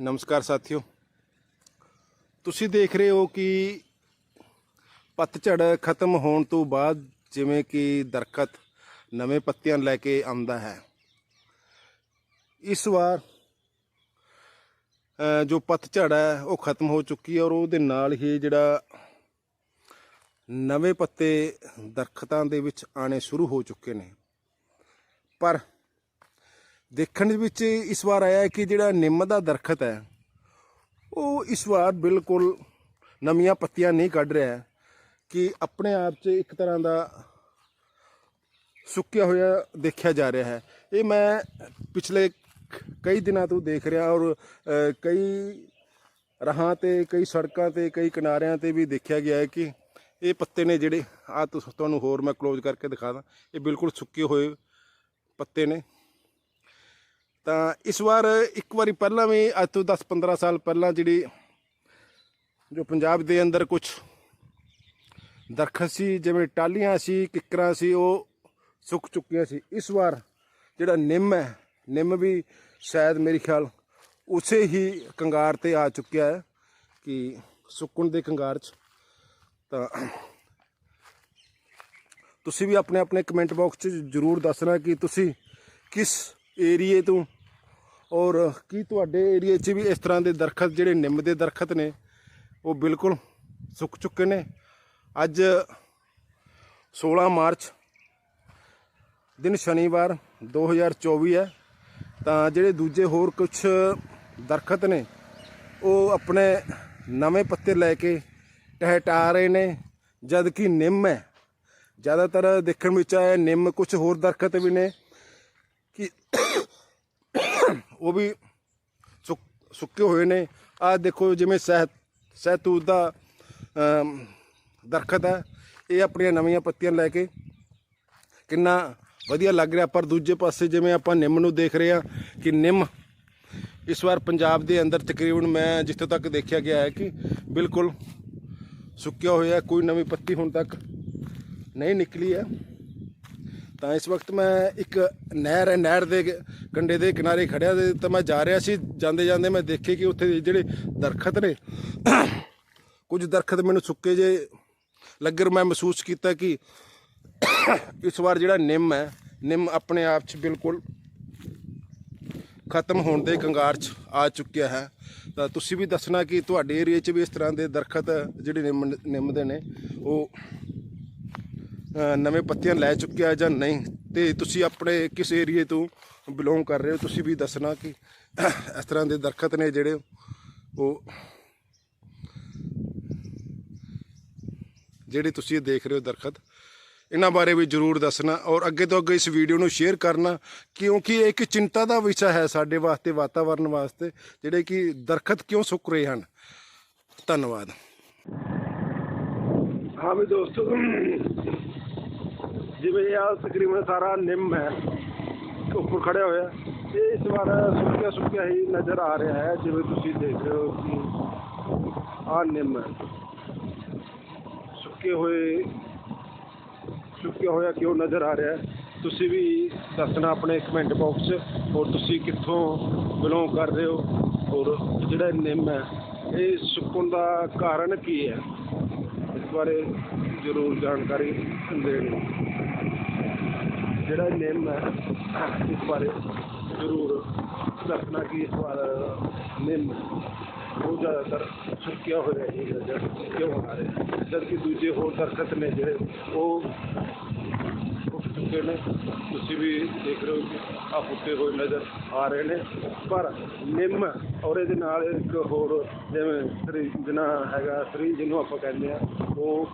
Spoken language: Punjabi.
ਨਮਸਕਾਰ ਸਾਥੀਓ। ਤੁਸੀਂ ਦੇਖ ਰਹੇ ਹੋ ਕਿ ਪਤਝੜ ਖਤਮ ਹੋਣ ਤੋਂ ਬਾਅਦ ਜਿਵੇਂ ਕਿ ਦਰਖਤ ਨਵੇਂ ਪੱਤਿਆਂ ਲੈ ਕੇ ਆਉਂਦਾ ਹੈ। ਇਸ ਵਾਰ ਜੋ ਪਤਝੜ ਹੈ, ਉਹ ਖਤਮ ਹੋ ਚੁੱਕੀ ਹੈ ਔਰ ਉਹਦੇ ਨਾਲ ਹੀ ਜਿਹੜਾ ਨਵੇਂ ਪੱਤੇ ਦਰਖਤਾਂ ਦੇ ਵਿੱਚ ਆਣੇ ਸ਼ੁਰੂ ਹੋ ਚੁੱਕੇ ਨੇ। ਪਰ ਦੇਖਣ ਦੇ ਵਿੱਚ ਇਸ ਵਾਰ ਆਇਆ ਕਿ ਜਿਹੜਾ ਨਿੰਮ ਦਾ ਦਰਖਤ ਹੈ, ਉਹ ਇਸ ਵਾਰ ਬਿਲਕੁਲ ਨਵੀਆਂ ਪੱਤੀਆਂ ਨਹੀਂ ਕੱਢ ਰਿਹਾ ਕਿ ਆਪਣੇ ਆਪ 'ਚ ਇੱਕ ਤਰ੍ਹਾਂ ਦਾ ਸੁੱਕਿਆ ਹੋਇਆ ਦੇਖਿਆ ਜਾ ਰਿਹਾ ਹੈ। ਇਹ ਮੈਂ ਪਿਛਲੇ ਕਈ ਦਿਨਾਂ ਤੋਂ ਦੇਖ ਰਿਹਾ ਔਰ ਕਈ ਰਾਹਾਂ ਤੇ, ਕਈ ਸੜਕਾਂ ਤੇ, ਕਈ ਕਿਨਾਰਿਆਂ ਤੇ ਵੀ ਦੇਖਿਆ ਗਿਆ ਹੈ ਕਿ ਇਹ ਪੱਤੇ ਨੇ ਜਿਹੜੇ ਆ ਤੁਹਾਨੂੰ ਹੋਰ ਮੈਂ ਕਲੋਜ਼ ਕਰਕੇ ਦਿਖਾ ਦਾਂ, ਇਹ ਬਿਲਕੁਲ ਸੁੱਕੇ ਹੋਏ ਪੱਤੇ ਨੇ। ਤਾਂ ਇਸ ਵਾਰ ਇੱਕ ਵਾਰੀ ਪਹਿਲਾਂ ਵੀ ਅੱਜ ਤੋਂ 10-15 ਸਾਲ ਪਹਿਲਾਂ ਜਿਹੜੀ ਜੋ ਪੰਜਾਬ ਦੇ ਅੰਦਰ ਕੁਝ ਦਰਖਤ ਸੀ, ਜਿਵੇਂ ਟਾਲੀਆਂ ਸੀ, ਕਿੱਕਰਾਂ ਸੀ, ਉਹ ਸੁੱਕ ਚੁੱਕੀਆਂ ਸੀ। ਇਸ ਵਾਰ ਜਿਹੜਾ ਨਿੰਮ ਹੈ, ਨਿੰਮ ਵੀ ਸ਼ਾਇਦ ਮੇਰੇ ਖਿਆਲ ਉਸੇ ਹੀ ਕੰਗਾਰ ਤੇ ਆ ਚੁੱਕਿਆ ਹੈ ਕਿ ਸੁੱਕਣ ਦੇ ਕੰਗਾਰ 'ਚ। ਤਾਂ ਤੁਸੀਂ ਵੀ ਆਪਣੇ ਆਪਣੇ ਕਮੈਂਟ ਬਾਕਸ 'ਚ ਜਰੂਰ ਦੱਸਣਾ ਕਿ ਤੁਸੀਂ ਕਿਸ ਏਰੀਏ ਤੋਂ। ਔਰ ਕੀ ਤੁਹਾਡੇ ਏਰੀਏ 'ਚ ਵੀ ਇਸ ਤਰ੍ਹਾਂ ਦੇ ਦਰਖਤ ਜਿਹੜੇ ਨਿੰਮ ਦੇ ਦਰਖਤ ਨੇ, ਉਹ ਬਿਲਕੁਲ ਸੁੱਕ ਚੁੱਕੇ ਨੇ। ਅੱਜ 16 ਮਾਰਚ ਦਿਨ ਸ਼ਨੀਵਾਰ 2024 ਹੈ। ਤਾਂ ਜਿਹੜੇ ਦੂਜੇ ਹੋਰ ਕੁਝ ਦਰਖਤ ਨੇ, ਉਹ ਆਪਣੇ ਨਵੇਂ ਪੱਤੇ ਲੈ ਕੇ ਟਹਿਟਾ ਰਹੇ ਨੇ ਜਦ ਕਿ ਨਿੰਮ ਹੈ। ਜ਼ਿਆਦਾਤਰ ਦੇਖਣ ਵਿੱਚ ਆਇਆ ਨਿੰਮ ਕੁਝ ਹੋਰ ਦਰਖਤ ਵੀ ਨੇ, ਕਿ ਉਹ ਵੀ ਸੁੱਕ- ਸੁੱਕੇ ਹੋਏ ਨੇ। ਆ ਦੇਖੋ ਜਿਵੇਂ ਸਹਿ ਸਹਿਤੂਤ ਦਾ ਅਮ, ਦਰਖਤ ਹੈ। ਇਹ ਆਪਣੀਆਂ ਨਵੀਆਂ ਪੱਤੀਆਂ ਲੈ ਕੇ ਕਿੰਨਾ ਵਧੀਆ ਲੱਗ ਰਿਹਾ। ਪਰ ਦੂਜੇ ਪਾਸੇ ਜਿਵੇਂ ਆਪਾਂ ਨਿੰਮ ਨੂੰ ਦੇਖ ਰਹੇ ਹਾਂ ਕਿ ਨਿੰਮ ਇਸ ਵਾਰ ਪੰਜਾਬ ਦੇ ਅੰਦਰ ਤਕਰੀਬਨ ਮੈਂ ਜਿੱਥੇ ਤੱਕ ਦੇਖਿਆ ਗਿਆ ਹੈ ਕਿ ਬਿਲਕੁਲ ਸੁੱਕਿਆ ਹੋਇਆ ਕੋਈ ਨਵੀਂ ਪੱਤੀ ਹੁਣ ਤੱਕ ਨਹੀਂ ਨਿਕਲੀ ਹੈ। ਤਾਂ ਇਸ ਵਕਤ ਮੈਂ ਇੱਕ ਨਹਿਰ ਹੈ, ਨਹਿਰ ਦੇ ਕੰਢੇ ਦੇ ਕਿਨਾਰੇ ਖੜਿਆ ਤੇ ਤਾਂ ਮੈਂ ਜਾ ਰਿਹਾ ਸੀ। ਜਾਂਦੇ ਜਾਂਦੇ ਮੈਂ ਦੇਖੇ ਕਿ ਉੱਥੇ ਜਿਹੜੇ ਦਰਖਤ ਨੇ, ਕੁਝ ਦਰਖਤ ਮੈਨੂੰ ਸੁੱਕੇ ਜੇ ਲੱਗਰ ਮੈਂ ਮਹਿਸੂਸ ਕੀਤਾ ਕਿ ਇਸ ਵਾਰ ਜਿਹੜਾ ਨਿੰਮ ਹੈ, ਨਿੰਮ ਆਪਣੇ ਆਪ 'ਚ ਬਿਲਕੁਲ ਖਤਮ ਹੋਣ ਦੇ ਕੰਗਾਰ 'ਚ ਆ ਚੁੱਕਿਆ ਹੈ। ਤਾਂ ਤੁਸੀਂ ਵੀ ਦੱਸਣਾ ਕਿ ਤੁਹਾਡੇ ਏਰੀਆ 'ਚ ਵੀ ਇਸ ਤਰ੍ਹਾਂ ਦੇ ਦਰਖਤ ਜਿਹੜੇ ਨਿੰਮ ਨਿੰਮ ਦੇ ਨੇ, ਉਹ ਨਵੇਂ ਪੱਤੀਆਂ ਲੈ ਚੁੱਕਿਆ ਜਾਂ ਨਹੀਂ? ਤੇ ਤੁਸੀਂ ਆਪਣੇ ਕਿਸ ਏਰੀਏ ਤੋਂ ਬਿਲੋਂਗ ਕਰ ਰਹੇ ਹੋ? ਤੁਸੀਂ ਵੀ ਦੱਸਣਾ ਕਿ ਇਸ ਤਰ੍ਹਾਂ ਦੇ ਦਰਖਤ ਨੇ ਜਿਹੜੇ ਉਹ ਜਿਹੜੇ ਤੁਸੀਂ ਇਹ ਦੇਖ ਰਹੇ ਹੋ ਦਰਖਤ। ਇਹਨਾਂ ਬਾਰੇ ਵੀ ਜਰੂਰ ਦੱਸਣਾ ਔਰ ਅੱਗੇ ਤੋਂ ਅੱਗੇ ਇਸ ਵੀਡੀਓ ਨੂੰ ਸ਼ੇਅਰ ਕਰਨਾ, ਕਿਉਂਕਿ ਇਹ ਇੱਕ ਚਿੰਤਾ ਦਾ ਵਿਸ਼ਾ ਹੈ ਸਾਡੇ ਵਾਸਤੇ ਵਾਤਾਵਰਣ ਵਾਸਤੇ, ਜਿਹੜੇ ਕਿ ਦਰਖਤ ਕਿਉਂ ਸੁੱਕ ਰਹੇ ਹਨ। ਧੰਨਵਾਦ। ਹਾਂ ਵੀ ਦੋਸਤੋ ਜਿਵੇਂ ਇਹ ਤਕਰੀਬਨ ਸਾਰਾ ਨਿੰਮ ਹੈ ਉੱਪਰ ਖੜਿਆ ਹੋਇਆ ਇਹ ਇਸ ਵਾਰ ਸੁੱਕਿਆ ਸੁੱਕਿਆ ਹੀ ਨਜ਼ਰ ਆ ਰਿਹਾ ਹੈ, ਜਿਵੇਂ ਤੁਸੀਂ ਦੇਖ ਰਹੇ ਹੋ ਕਿ ਆਹ ਨਿੰਮ ਹੈ। ਸੁੱਕੇ ਹੋਏ ਸੁੱਕਿਆ ਹੋਇਆ ਕਿਉਂ ਨਜ਼ਰ ਆ ਰਿਹਾ ਹੈ? ਤੁਸੀਂ ਵੀ ਦੱਸਣਾ ਆਪਣੇ ਕਮੈਂਟ ਬਾਕਸ 'ਚ ਔਰ ਤੁਸੀਂ ਕਿੱਥੋਂ ਬਿਲੋਂਗ ਕਰ ਰਹੇ ਹੋ? ਔਰ ਜਿਹੜਾ ਨਿੰਮ ਹੈ, ਇਹ ਸੁੱਕਣ ਦਾ ਕਾਰਨ ਕੀ ਹੈ? ਇਸ ਬਾਰੇ ਜ਼ਰੂਰ ਜਾਣਕਾਰੀ ਦੇਣੀ ਜਿਹੜਾ ਨਿੰਮ ਹੈ, ਇਸ ਬਾਰੇ ਜ਼ਰੂਰ ਦੱਸਣਾ ਕਿ ਇਸ ਵਾਰ ਨਿੰਮ ਬਹੁਤ ਜ਼ਿਆਦਾਤਰ ਸੁੱਕਿਆ ਹੋਇਆ ਹੈ ਜਿਹੜਾ ਕਿਉਂ ਆ ਰਿਹਾ ਜਦ ਕਿ ਦੂਜੇ ਹੋਰ ਦਰਖਤ ਨੇ ਜਿਹੜੇ, ਉਹ ਉੱਠ ਚੁੱਕੇ ਨੇ। ਤੁਸੀਂ ਵੀ ਦੇਖ ਰਹੇ ਹੋ ਕਿ ਆ ਫੁੱਟੇ ਹੋਏ ਨਜ਼ਰ ਆ ਰਹੇ ਨੇ। ਪਰ ਨਿੰਮ ਔਰ ਇਹਦੇ ਨਾਲ ਇੱਕ ਹੋਰ ਜਿਵੇਂ ਸਰੀ ਜਿਹਨਾਂ ਹੈਗਾ ਸਰੀ ਜਿਹਨੂੰ ਆਪਾਂ ਕਹਿੰਦੇ ਆ, ਉਹ